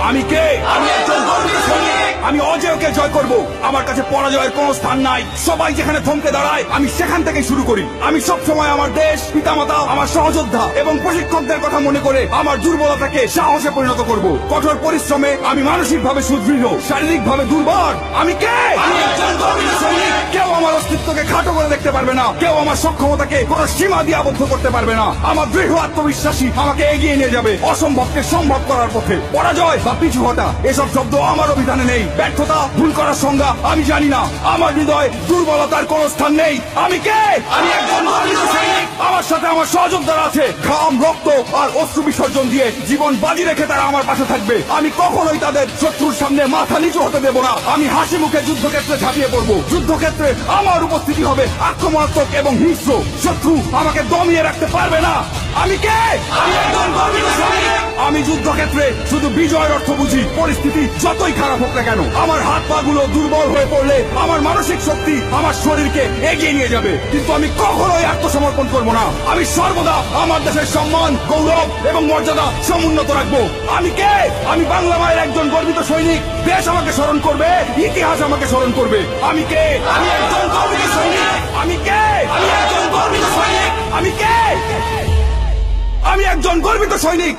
আমি কে? আমি একজন কর্মী সৈনিক আমি অজয়কে জয় করব। আমার কাছে পরাজয়ের কোনো স্থান নাই। সবাই যেখানে থমকে দাঁড়ায়, আমি সেখান থেকে শুরু করি। আমি সব সময় আমার দেশ, পিতামাতা, আমার সহযোদ্ধা এবং প্রশিক্ষকদের কথা মনে করে আমার দুর্বলতাকে সাহসে পরিণত করব। কঠোর পরিশ্রমে আমি মানসিকভাবে সুদৃঢ়, শারীরিকভাবে দুর্বল। আমি কে? কেউ আমার অস্তিত্বকে খাটো করে দেখতে পারবে না। কেউ আমার সক্ষমতাকে কোনো সীমা দিয়ে আবদ্ধ করতে পারবে না। আমার দৃঢ় আত্মবিশ্বাসী আমাকে এগিয়ে নিয়ে যাবে। অসম্ভবকে সম্ভব করার পথে। পরাজয় বা পিছু হটা, এসব শব্দ আমার অভিধানে নেই। ব্যর্থতা, ভুল করার সংজ্ঞা, আমি জানি না। আমার হৃদয় দুর্বলতার কোনো স্থান নেই। আমি কে? আমি একজন আমার সাথে আমার সহযোদ্ধারা আছে। ঘাম, রক্ত আর অশ্রু বিসর্জন দিয়ে জীবন বাজি রেখে তারা আমার পাশে থাকবে। আমি কখনোই তাদের শত্রুর সামনে মাথা নিচু হতে দেব না। আমি হাসি মুখে যুদ্ধক্ষেত্রে ঝাঁপিয়ে পড়ব। যুদ্ধক্ষেত্রে আমার উপস্থিতি হবে আক্রমণাত্মক এবং হিংস্র। শত্রু আমাকে দমিয়ে রাখতে পারবে না। আমি কে? আমি একজন আমি যুদ্ধক্ষেত্রে শুধু বিজয়ের অর্থ বুঝি। পরিস্থিতি যতই খারাপ হোক না কেন, আমার হাত পা গুলো দুর্বল হয়ে পড়লে আমার মানসিক শক্তি আমার শরীরকে এগিয়ে নিয়ে যাবে। কিন্তু আমি কখনোই আত্মসমর্পণ করব না। আমি সর্বদা আমার দেশের সম্মান, গৌরব এবং মর্যাদা সমুন্নত রাখব। আমি কে? আমি বাংলা মায়ের একজন গর্বিত সৈনিক। দেশ আমাকে স্মরণ করবে, ইতিহাস আমাকে স্মরণ করবে। আমি কে? আমি একজন গর্বিত সৈনিক। আমি কে? আমি একজন গর্বিত সৈনিক। আমি কে? আমি একজন গর্বিত সৈনিক।